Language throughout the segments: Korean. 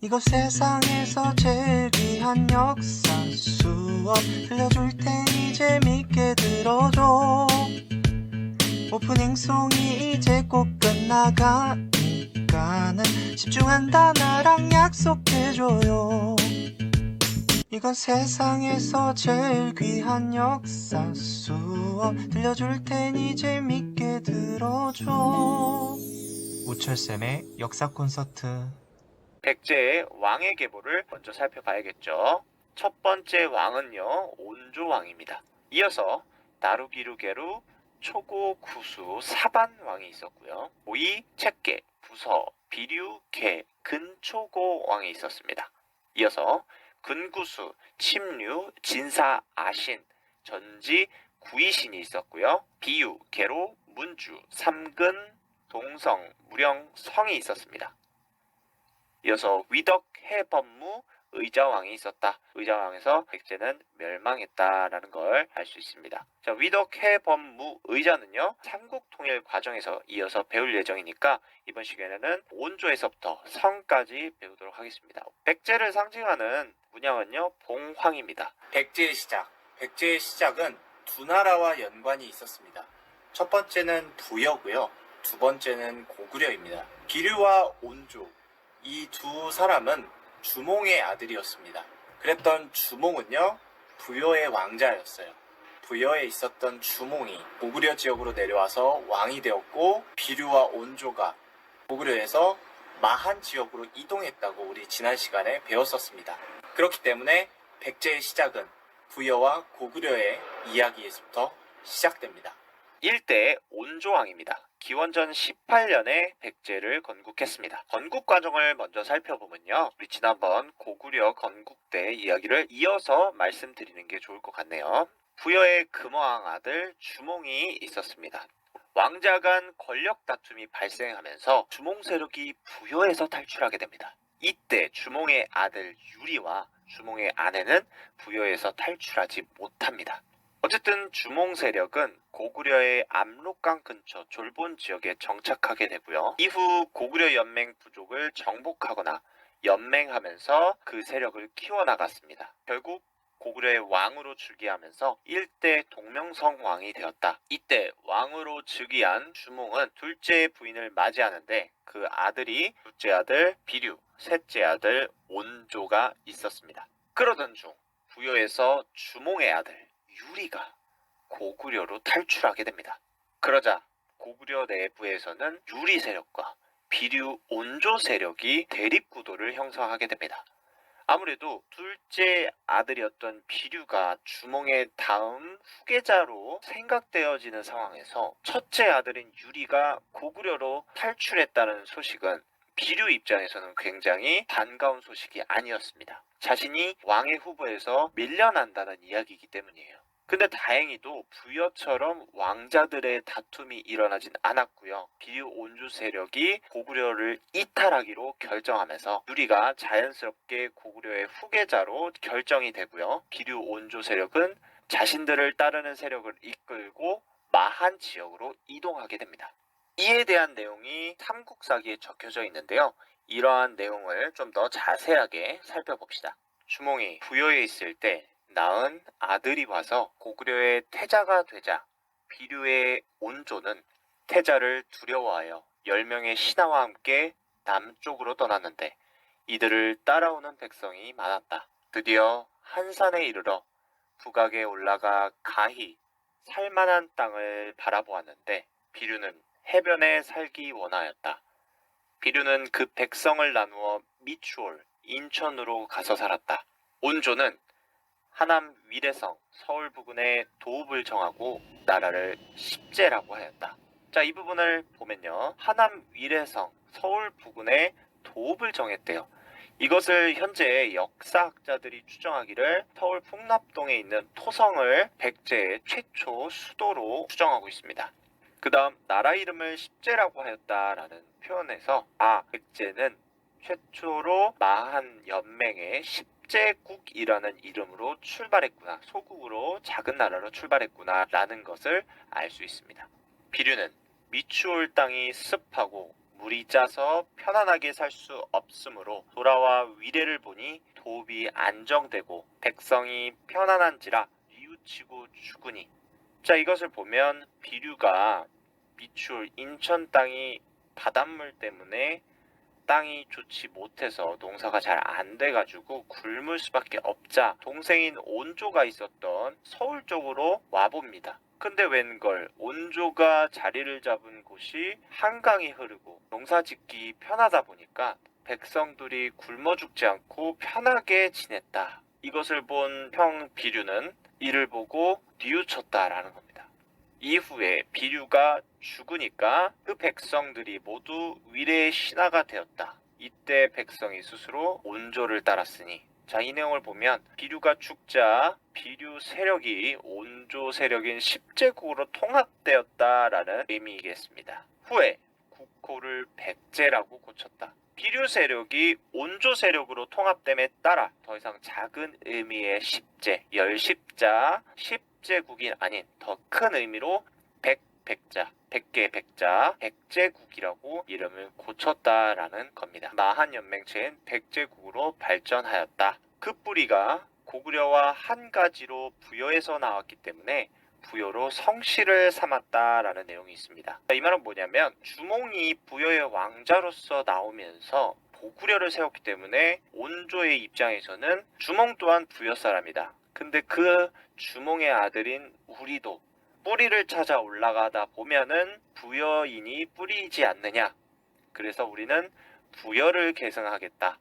이거 세상에서 제일 귀한 역사. 수업 들려줄 테니 재밌게 들어줘. 오프닝 송이 이제 곧 끝나가니까는 집중한다. 나랑 약속해줘요. 이건 세상에서 제일 귀한 역사. 수업 들려줄 테니 재밌게 들어줘. 우철쌤의 역사 콘서트 백제의 왕의 계보를 먼저 살펴봐야겠죠. 첫 번째 왕은요, 온조왕입니다. 이어서 나루비루게루, 초고, 구수, 사반 왕이 있었고요. 오이, 책계, 부서, 비류, 개, 근초고 왕이 있었습니다. 이어서 근구수, 침류, 진사, 아신, 전지, 구이신이 있었고요. 비유, 계로, 문주, 삼근, 동성, 무령, 성이 있었습니다. 이어서 위덕 해 법무 의자왕이 있었다. 의자왕에서 백제는 멸망했다라는 걸 알 수 있습니다. 자, 위덕 해 법무 의자는요. 삼국 통일 과정에서 이어서 배울 예정이니까 이번 시간에는 온조에서부터 성까지 배우도록 하겠습니다. 백제를 상징하는 문양은요. 봉황입니다. 백제의 시작. 백제의 시작은 두 나라와 연관이 있었습니다. 첫 번째는 부여고요. 두 번째는 고구려입니다. 기류와 온조 이 두 사람은 주몽의 아들이었습니다. 그랬던 주몽은요, 부여의 왕자였어요. 부여에 있었던 주몽이 고구려 지역으로 내려와서 왕이 되었고, 비류와 온조가 고구려에서 마한 지역으로 이동했다고 우리 지난 시간에 배웠었습니다. 그렇기 때문에 백제의 시작은 부여와 고구려의 이야기에서부터 시작됩니다. 1대 온조왕입니다. 기원전 18년에 백제를 건국했습니다. 건국 과정을 먼저 살펴보면요. 우리 지난번 고구려 건국 때 이야기를 이어서 말씀드리는 게 좋을 것 같네요. 부여의 금왕 아들 주몽이 있었습니다. 왕자 간 권력 다툼이 발생하면서 주몽 세력이 부여에서 탈출하게 됩니다. 이때 주몽의 아들 유리와 주몽의 아내는 부여에서 탈출하지 못합니다. 어쨌든 주몽 세력은 고구려의 압록강 근처 졸본 지역에 정착하게 되고요. 이후 고구려 연맹 부족을 정복하거나 연맹하면서 그 세력을 키워나갔습니다. 결국 고구려의 왕으로 즉위하면서 일대 동명성 왕이 되었다. 이때 왕으로 즉위한 주몽은 둘째 부인을 맞이하는데 그 아들이 둘째 아들 비류, 셋째 아들 온조가 있었습니다. 그러던 중 부여에서 주몽의 아들 유리가 고구려로 탈출하게 됩니다. 그러자 고구려 내부에서는 유리 세력과 비류 온조 세력이 대립 구도를 형성하게 됩니다. 아무래도 둘째 아들이었던 비류가 주몽의 다음 후계자로 생각되어지는 상황에서 첫째 아들인 유리가 고구려로 탈출했다는 소식은 비류 입장에서는 굉장히 반가운 소식이 아니었습니다. 자신이 왕의 후보에서 밀려난다는 이야기이기 때문이에요. 근데 다행히도 부여처럼 왕자들의 다툼이 일어나진 않았고요. 비류 온주 세력이 고구려를 이탈하기로 결정하면서 유리가 자연스럽게 고구려의 후계자로 결정이 되고요. 비류 온주 세력은 자신들을 따르는 세력을 이끌고 마한 지역으로 이동하게 됩니다. 이에 대한 내용이 삼국사기에 적혀져 있는데요. 이러한 내용을 좀 더 자세하게 살펴봅시다. 주몽이 부여에 있을 때 낳은 아들이 와서 고구려의 태자가 되자 비류의 온조는 태자를 두려워하여 10명의 신하와 함께 남쪽으로 떠났는데 이들을 따라오는 백성이 많았다. 드디어 한산에 이르러 북악에 올라가 가히 살만한 땅을 바라보았는데 비류는 해변에 살기 원하였다. 비류는 그 백성을 나누어 미추홀, 인천으로 가서 살았다. 온조는 하남 위례성 서울 부근에 도읍을 정하고 나라를 십제라고 하였다. 자, 이 부분을 보면요. 하남 위례성 서울 부근에 도읍을 정했대요. 이것을 현재 역사학자들이 추정하기를 서울 풍납동에 있는 토성을 백제의 최초 수도로 추정하고 있습니다. 그 다음 나라 이름을 십제라고 하였다라는 표현에서 아 백제는 최초로 마한 연맹의 십 제국이라는 이름으로 출발했구나 소국으로 작은 나라로 출발했구나라는 것을 알 수 있습니다. 비류는 미추홀 땅이 습하고 물이 짜서 편안하게 살 수 없으므로 돌아와 위례를 보니 도읍이 안정되고 백성이 편안한지라 뉘우치고 죽으니 자 이것을 보면 비류가 미출 인천 땅이 바닷물 때문에 땅이 좋지 못해서 농사가 잘 안 돼가지고 굶을 수밖에 없자 동생인 온조가 있었던 서울 쪽으로 와봅니다. 근데 웬걸 온조가 자리를 잡은 곳이 한강이 흐르고 농사 짓기 편하다 보니까 백성들이 굶어 죽지 않고 편하게 지냈다. 이것을 본형 비류는 이를 보고 뉘우쳤다라는 겁니다. 이후에 비류가 죽으니까 그 백성들이 모두 위례의 신하가 되었다. 이때 백성이 스스로 온조를 따랐으니 자 이 내용을 보면 비류가 죽자 비류 세력이 온조 세력인 십제국으로 통합되었다라는 의미이겠습니다. 후에 국호를 백제라고 고쳤다. 비류 세력이 온조 세력으로 통합됨에 따라 더 이상 작은 의미의 십제, 열십자, 십제국이 아닌 더 큰 의미로 백, 백자, 백개 백자, 백제국이라고 이름을 고쳤다라는 겁니다. 마한 연맹체인 백제국으로 발전하였다. 그 뿌리가 고구려와 한 가지로 부여에서 나왔기 때문에 부여로 성씨를 삼았다라는 내용이 있습니다. 이 말은 뭐냐면 주몽이 부여의 왕자로서 나오면서 고구려를 세웠기 때문에 온조의 입장에서는 주몽 또한 부여 사람이다. 근데 그 주몽의 아들인 우리도 뿌리를 찾아 올라가다 보면은 부여인이 뿌리이지 않느냐. 그래서 우리는 부여를 계승하겠다.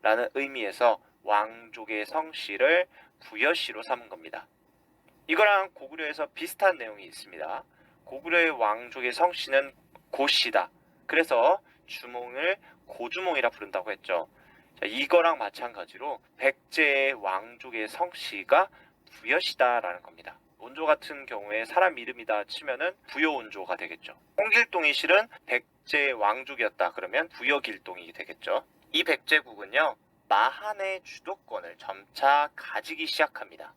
라는 의미에서 왕족의 성씨를 부여씨로 삼은 겁니다. 이거랑 고구려에서 비슷한 내용이 있습니다. 고구려의 왕족의 성씨는 고씨다. 그래서 주몽을 고주몽이라 부른다고 했죠. 자, 이거랑 마찬가지로 백제의 왕족의 성씨가 부여시다라는 겁니다. 온조 같은 경우에 사람 이름이다 치면은 부여온조가 되겠죠. 홍길동이 실은 백제 왕족이었다 그러면 부여길동이 되겠죠. 이 백제국은요 마한의 주도권을 점차 가지기 시작합니다.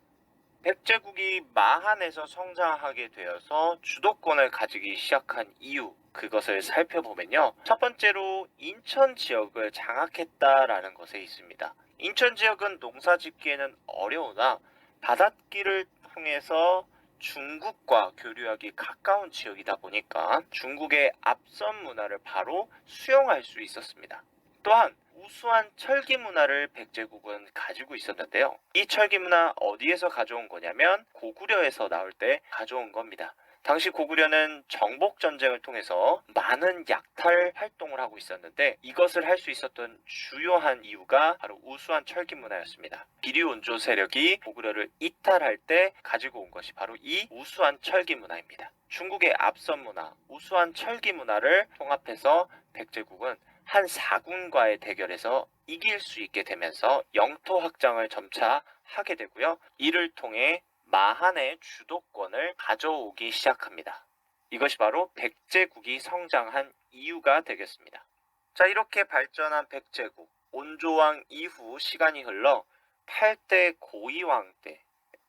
백제국이 마한에서 성장하게 되어서 주도권을 가지기 시작한 이유 그것을 살펴보면요. 첫 번째로 인천 지역을 장악했다라는 것에 있습니다. 인천 지역은 농사 짓기에는 어려우나 바닷길을 통해서 중국과 교류하기 가까운 지역이다 보니까 중국의 앞선 문화를 바로 수용할 수 있었습니다. 또한 우수한 철기 문화를 백제국은 가지고 있었는데요. 이 철기 문화 어디에서 가져온 거냐면 고구려에서 나올 때 가져온 겁니다. 당시 고구려는 정복 전쟁을 통해서 많은 약탈 활동을 하고 있었는데 이것을 할 수 있었던 주요한 이유가 바로 우수한 철기 문화였습니다. 비류 온조 세력이 고구려를 이탈할 때 가지고 온 것이 바로 이 우수한 철기 문화입니다. 중국의 앞선 문화, 우수한 철기 문화를 통합해서 백제국은 한 사군과의 대결에서 이길 수 있게 되면서 영토 확장을 점차 하게 되고요. 이를 통해 마한의 주도권을 가져오기 시작합니다. 이것이 바로 백제국이 성장한 이유가 되겠습니다. 자, 이렇게 발전한 백제국. 온조왕 이후 시간이 흘러 8대 고이왕 때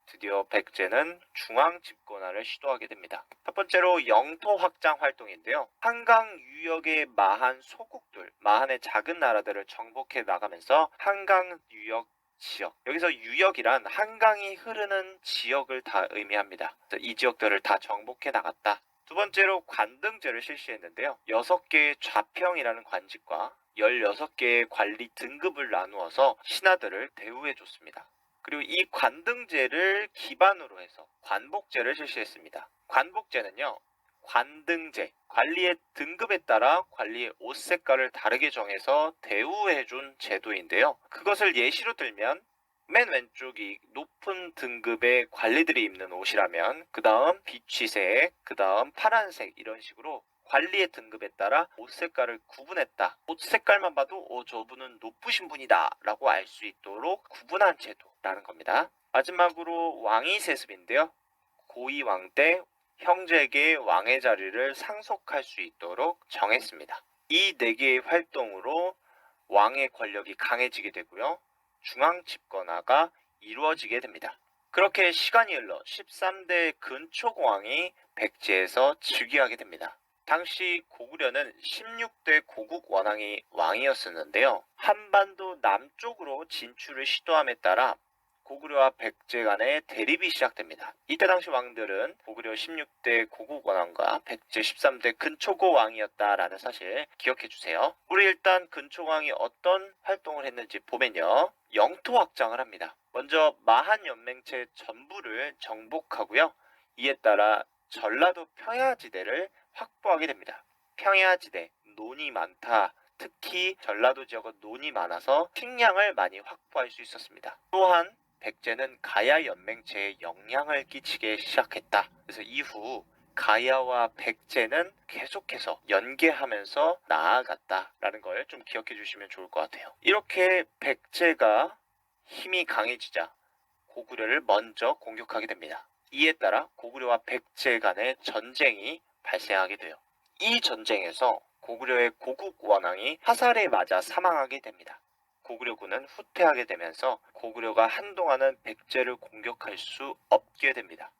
드디어 백제는 중앙 집권화를 시도하게 됩니다. 첫 번째로 영토 확장 활동인데요. 한강 유역의 마한 소국들, 마한의 작은 나라들을 정복해 나가면서 한강 유역 지역. 여기서 유역이란 한강이 흐르는 지역을 다 의미합니다. 이 지역들을 다 정복해 나갔다. 두 번째로 관등제를 실시했는데요. 6개의 좌평이라는 관직과 16개의 관리 등급을 나누어서 신하들을 대우해 줬습니다. 그리고 이 관등제를 기반으로 해서 관복제를 실시했습니다. 관복제는요. 관등제, 관리의 등급에 따라 관리의 옷 색깔을 다르게 정해서 대우해준 제도인데요. 그것을 예시로 들면 맨 왼쪽이 높은 등급의 관리들이 입는 옷이라면 그 다음 비취색, 그 다음 파란색 이런 식으로 관리의 등급에 따라 옷 색깔을 구분했다. 옷 색깔만 봐도 어, 저분은 높으신 분이다 라고 알 수 있도록 구분한 제도라는 겁니다. 마지막으로 왕위 세습인데요. 고위 왕 때 형제에게 왕의 자리를 상속할 수 있도록 정했습니다. 이 네 개의 활동으로 왕의 권력이 강해지게 되고요. 중앙 집권화가 이루어지게 됩니다. 그렇게 시간이 흘러 13대 근초공왕이 백제에서 즉위하게 됩니다. 당시 고구려는 16대 고국 원왕이 왕이었었는데요. 한반도 남쪽으로 진출을 시도함에 따라 고구려와 백제 간의 대립이 시작됩니다. 이때 당시 왕들은 고구려 16대 고국 원왕과 백제 13대 근초고 왕이었다라는 사실 기억해 주세요. 우리 일단 근초고 왕이 어떤 활동을 했는지 보면요. 영토 확장을 합니다. 먼저 마한 연맹체 전부를 정복하고요. 이에 따라 전라도 평야지대를 확보하게 됩니다. 평야지대, 논이 많다. 특히 전라도 지역은 논이 많아서 식량을 많이 확보할 수 있었습니다. 또한 백제는 가야 연맹체에 영향을 끼치기 시작했다. 그래서 이후 가야와 백제는 계속해서 연계하면서 나아갔다라는 걸 좀 기억해 주시면 좋을 것 같아요. 이렇게 백제가 힘이 강해지자 고구려를 먼저 공격하게 됩니다. 이에 따라 고구려와 백제 간의 전쟁이 발생하게 돼요. 이 전쟁에서 고구려의 고국 원왕이 화살에 맞아 사망하게 됩니다. 고구려군은 후퇴하게 되면서 고구려가 한동안은 백제를 공격할 수 없게 됩니다.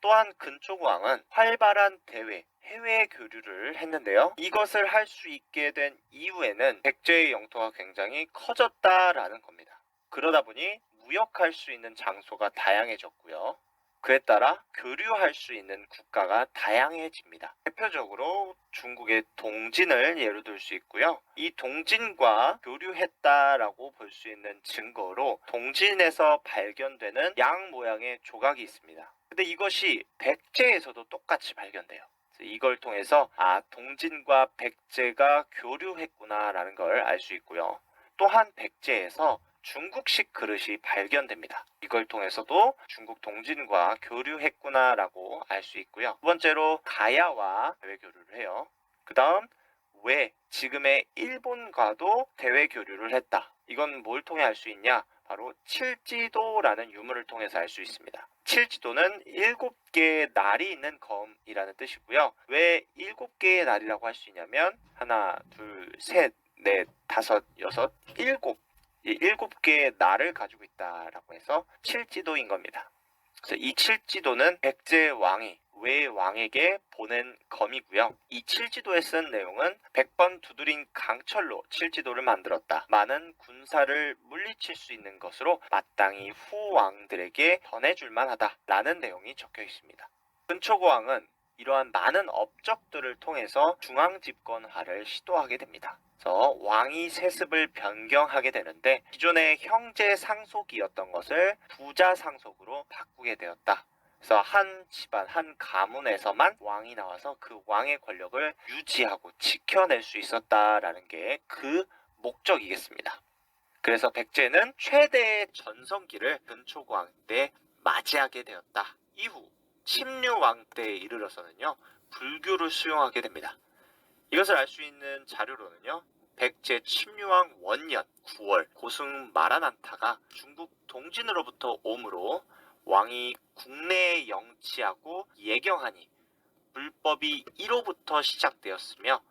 또한 근초고왕은 활발한 대외, 해외 교류를 했는데요. 이것을 할 수 있게 된 이후에는 백제의 영토가 굉장히 커졌다라는 겁니다. 그러다 보니 무역할 수 있는 장소가 다양해졌고요. 그에 따라 교류할 수 있는 국가가 다양해집니다. 대표적으로 중국의 동진을 예로 들 수 있고요. 이 동진과 교류했다라고 볼 수 있는 증거로 동진에서 발견되는 양 모양의 조각이 있습니다. 근데 이것이 백제에서도 똑같이 발견돼요. 이걸 통해서 아 동진과 백제가 교류했구나라는 걸 알 수 있고요. 또한 백제에서 중국식 그릇이 발견됩니다. 이걸 통해서도 중국 동진과 교류했구나라고 알 수 있고요. 두 번째로 가야와 대외 교류를 해요. 그 다음 왜 지금의 일본과도 대외 교류를 했다. 이건 뭘 통해 알 수 있냐? 바로 칠지도라는 유물을 통해서 알 수 있습니다. 칠지도는 일곱 개의 날이 있는 검이라는 뜻이고요. 왜 일곱 개의 날이라고 할 수 있냐면 하나, 둘, 셋, 넷, 다섯, 여섯, 일곱 이 일곱 개의 날을 가지고 있다라고 해서 칠지도인 겁니다. 그래서 이 칠지도는 백제 왕이 외 왕에게 보낸 검이고요. 이 칠지도에 쓴 내용은 100번 두드린 강철로 칠지도를 만들었다. 많은 군사를 물리칠 수 있는 것으로 마땅히 후 왕들에게 전해줄 만하다. 라는 내용이 적혀 있습니다. 근초고 왕은 이러한 많은 업적들을 통해서 중앙 집권화를 시도하게 됩니다. 그래서 왕위 세습을 변경하게 되는데 기존의 형제 상속이었던 것을 부자 상속으로 바꾸게 되었다. 그래서 한 집안, 한 가문에서만 왕이 나와서 그 왕의 권력을 유지하고 지켜낼 수 있었다라는 게 그 목적이겠습니다. 그래서 백제는 최대의 전성기를 근초고왕 때 맞이하게 되었다. 이후 침류왕 때에 이르러서는요 불교를 수용하게 됩니다. 이것을 알 수 있는 자료로는요 백제 침류왕 원년 9월 고승 마라난타가 중국 동진으로부터 오므로 왕이 국내에 영치하고 예경하니 불법이 1호부터 시작되었으며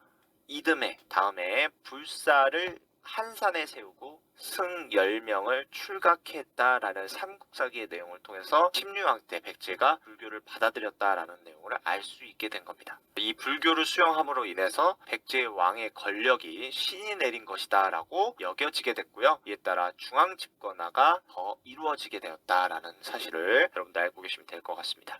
이듬해 다음에 불사를 한 산에 세우고 승 10명을 출각했다라는 삼국사기의 내용을 통해서 침류왕 때 백제가 불교를 받아들였다라는 내용을 알 수 있게 된 겁니다. 이 불교를 수용함으로 인해서 백제 왕의 권력이 신이 내린 것이다라고 여겨지게 됐고요. 이에 따라 중앙 집권화가 더 이루어지게 되었다라는 사실을 여러분들 알고 계시면 될 것 같습니다.